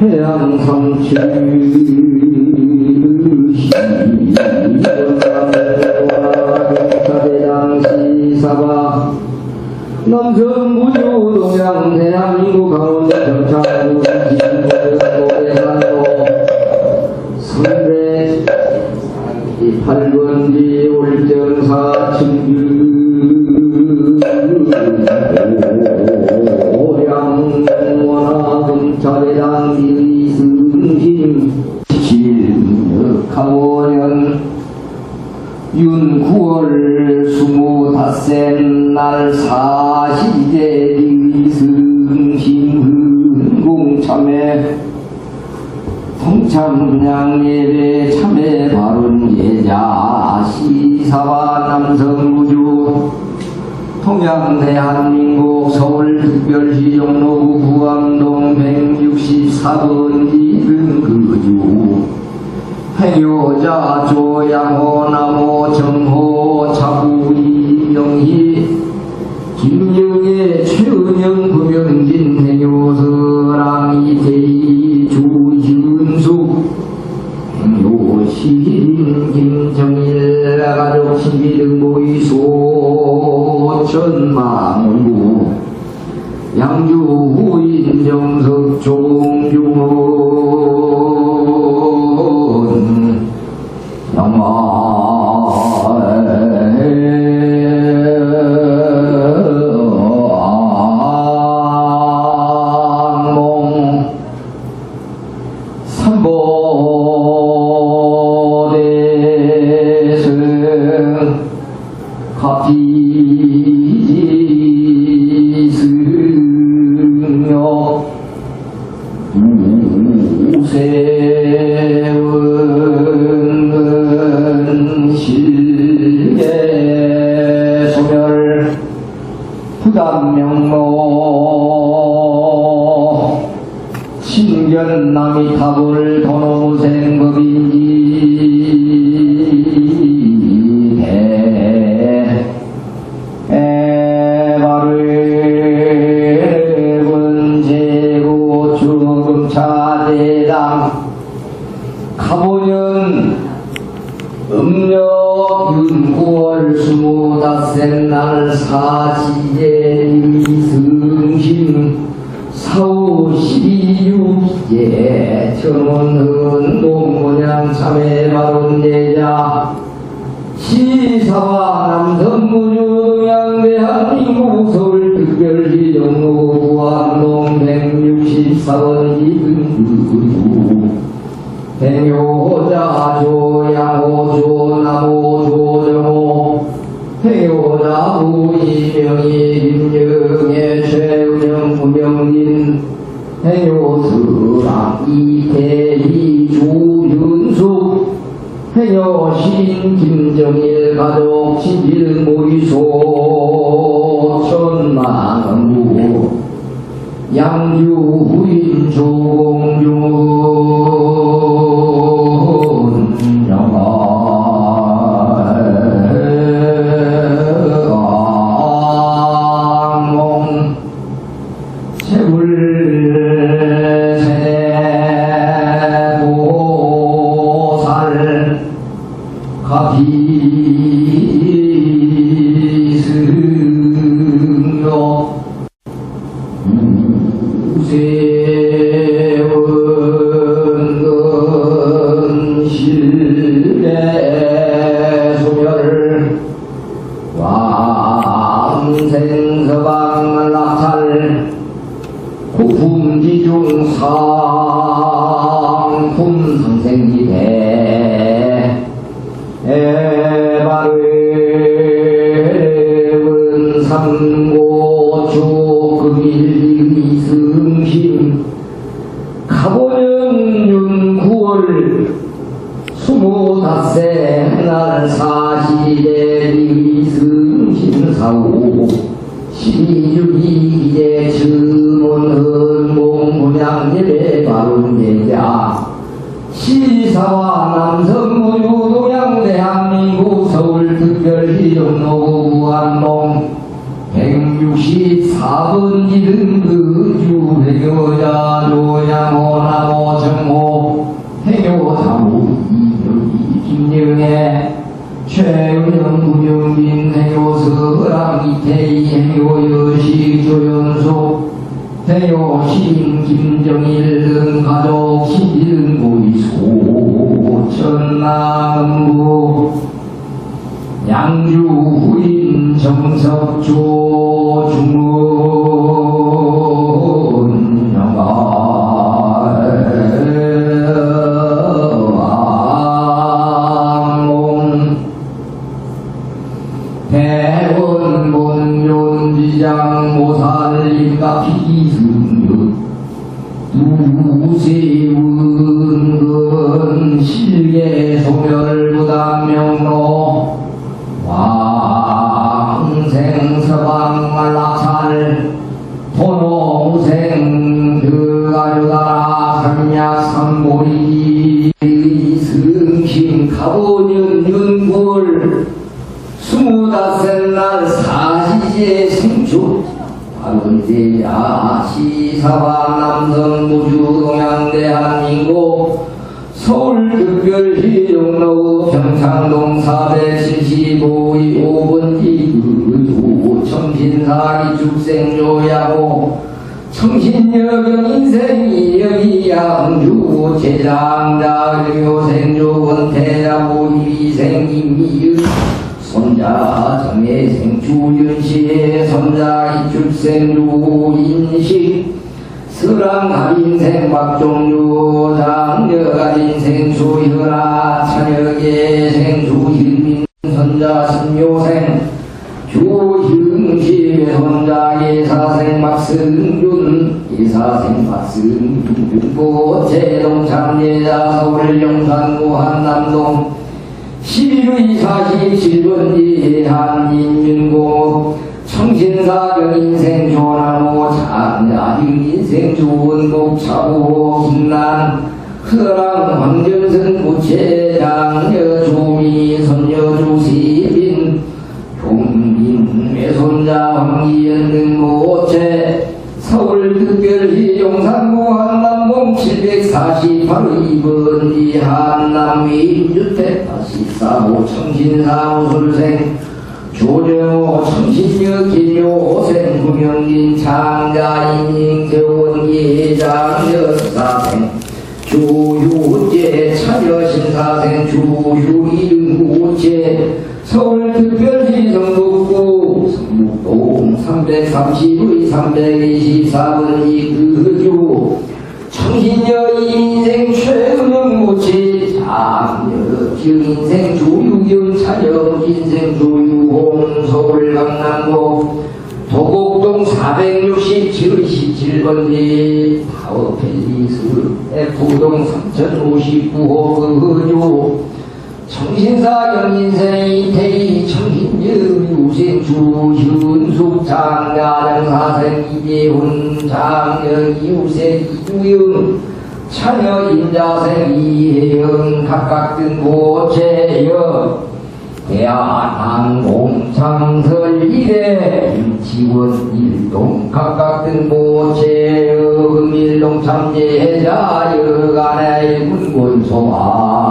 해양 삼치 시사바 남성부유 동양 대 2005년 윤 9월 25세 날 42대 리승신 흥공참에 성참양예배 참회 바른 예자 시사와 남성구주 통영 대한민국 서울특별시 종로구 구암동 164번지 등그주. 행여자 조양호 나모 정호 차부 이명희 김영애 최은영 구명진 행여서랑 이태희 조윤숙 행여시인 김정일 가족 신비 등 모이소 천망 부담명모 신견남이 탑을 도노생 사후 십이육제 천원은 동모양 참회 바른 제자. 시사와 남성무중양 대한민국 서울 특별시 정로구 구암동 164번 이등구. 행여자 조양호 조나모 조정호. 행여자 우이명희 김영애 최은영 구 명진 행여스랑 이태희 조윤숙. 행여신 김정일 가족 친질 모이소. 천만무 양주 후인 조 가 164번 기름 그주 회교자 노양호 나모 정호 해교 사무 이명희 김영애 최은영 구명민 해교 서랑 이태희 해교 여시 조연소 해요 시인 김정일 등 가족 신일 고이소 전남부 양주 후인 정석조 중 특별시 영로 평창동 475의 5번지 그도 청신사기 죽생조야고 청신여경 인생이 여기 양주 제장자 교생조 원 태자고 이생임이의 손자 정혜생 주윤시의 손자 이출생주 인식 스랑 인생 박종주 장녀가 인생 수현아 찬혁의 생수 hil민 손자 신묘생 주흥시의 손자 예사생 박승준 예사생 박승준 장례자 서울 영산구 한 남동 11의 47번지 한인민고 청신사경 인생 조나무 장야직 인생 좋은 곡차고 김난 흐랑 황전선 부채장 여주미 손여주시빈 종빈 외손자 황기연 등 모체 서울특별시 용산구 한남동 748의 2번지 한남위 주택 84호 청신사호 술생 조정호 청신여 기묘생 구명진 장자인 세원 예장 여사생 주휴제 차여신사생 주휴 이응구제 서울특별시 성북구 성북동 330의 324번 이그주 청신여 인생 최은영 모치 장여 기인생 조유경 차여 인생 조유홍 서울 강남구 도곡동 467번지 타워 팰리스 F동 3059호 그주 청신사 경인생 이태희 청신여 유생 주 현숙 장가장 사생 이재훈 장여 이우생 이주영 차녀 인자생 이혜영 각각 등 고체여. 대한항공 창설 이래. 임치원 일동 각각 등 모체여. 금일동 참제자 여 간의 군권소마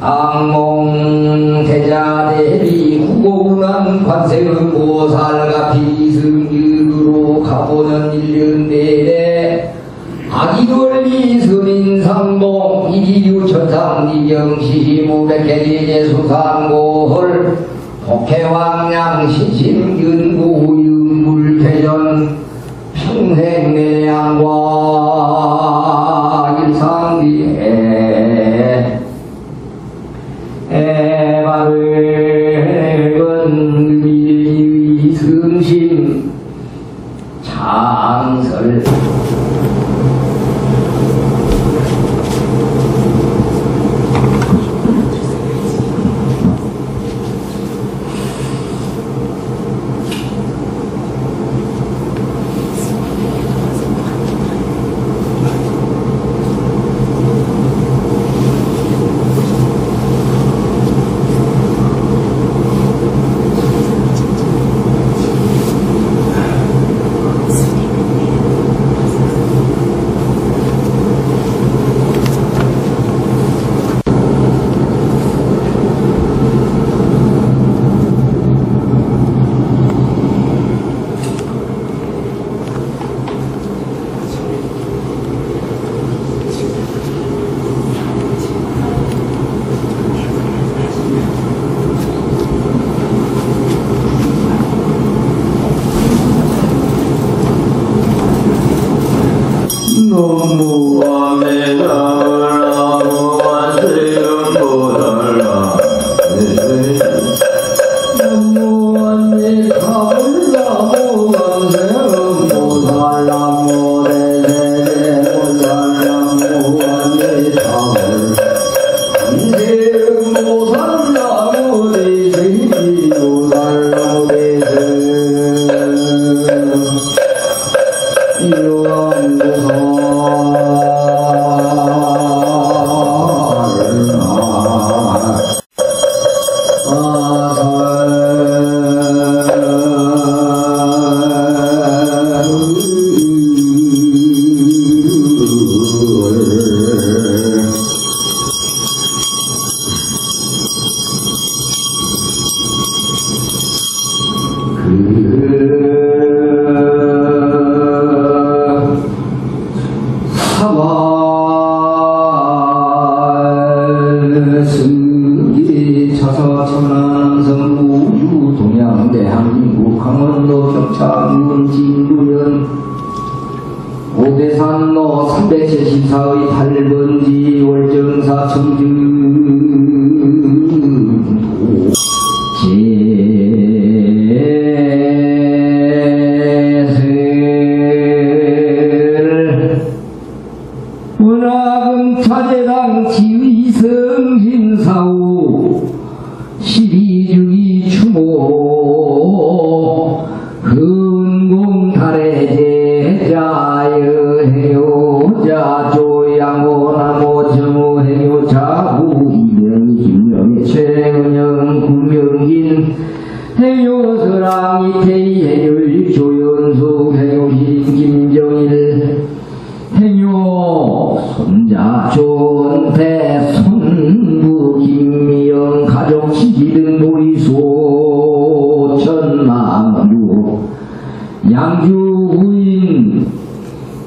악몽 대자 대비 후고군한 관세음 보살과 비승일으로 가보는 일년 내내 아기돌리 서민상봉 이기류 천상 니경시 무백해리제 수산고헐 독해왕양 신심균구 윤불태전 평생내양과 손자 조은태 손부 김미영 가족 시기등 보이소 천만유. 양주부인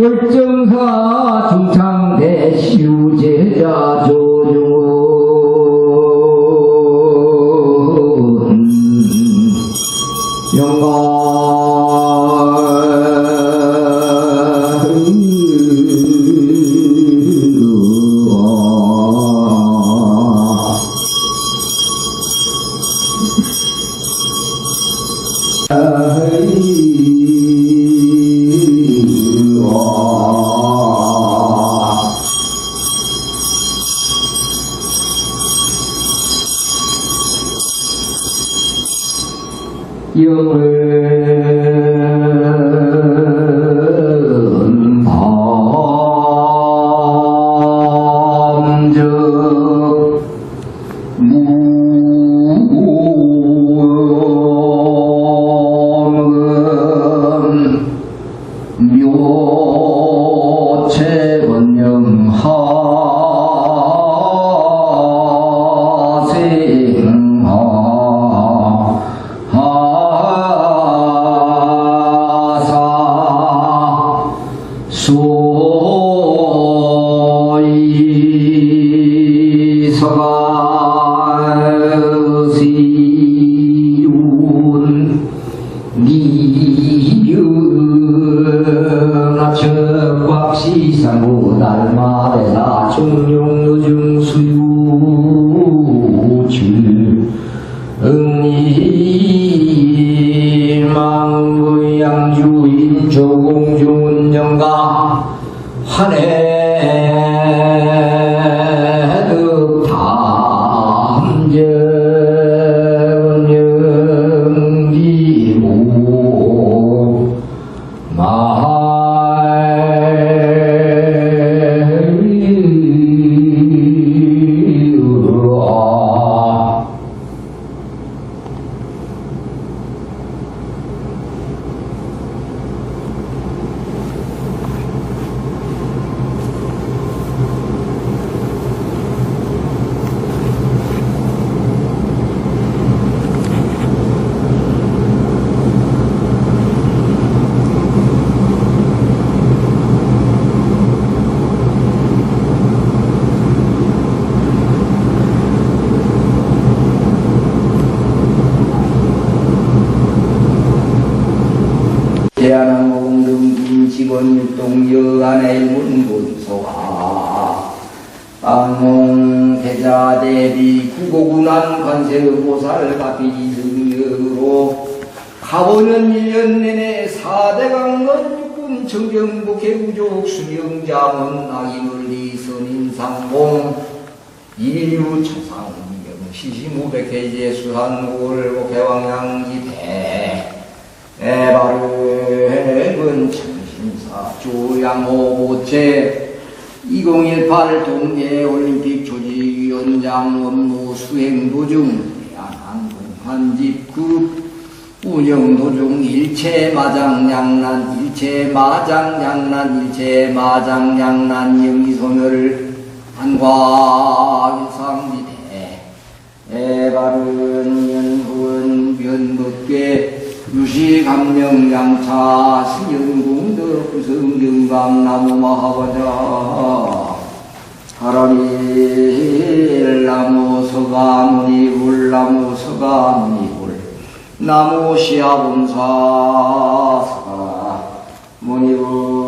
열정사 중창대 시우제자 조 구고군한 관세음 보살 가비 등여로 가보는 1년 내내 사대강건 육군 청정부 개구족 수명자문 악인을리 선인상봉 이류 초상 시시무백해제 수한골 개왕양지대 에바르은 청신사 조양호보체 2018 동계올림픽 조직위원장 업무 수행 도중 대한항공 한집급 운영 도중 일체 마장양난 일체 마장양난 일체 마장양난 영의소멸 한과유상지대. 에바른 연후은 변덕괴 유시감명양차 신영궁덕 구성경감나무 마하바자 하라밀나무 서가무니불 나무 서가무니불 나무 시아분사 서가 무니불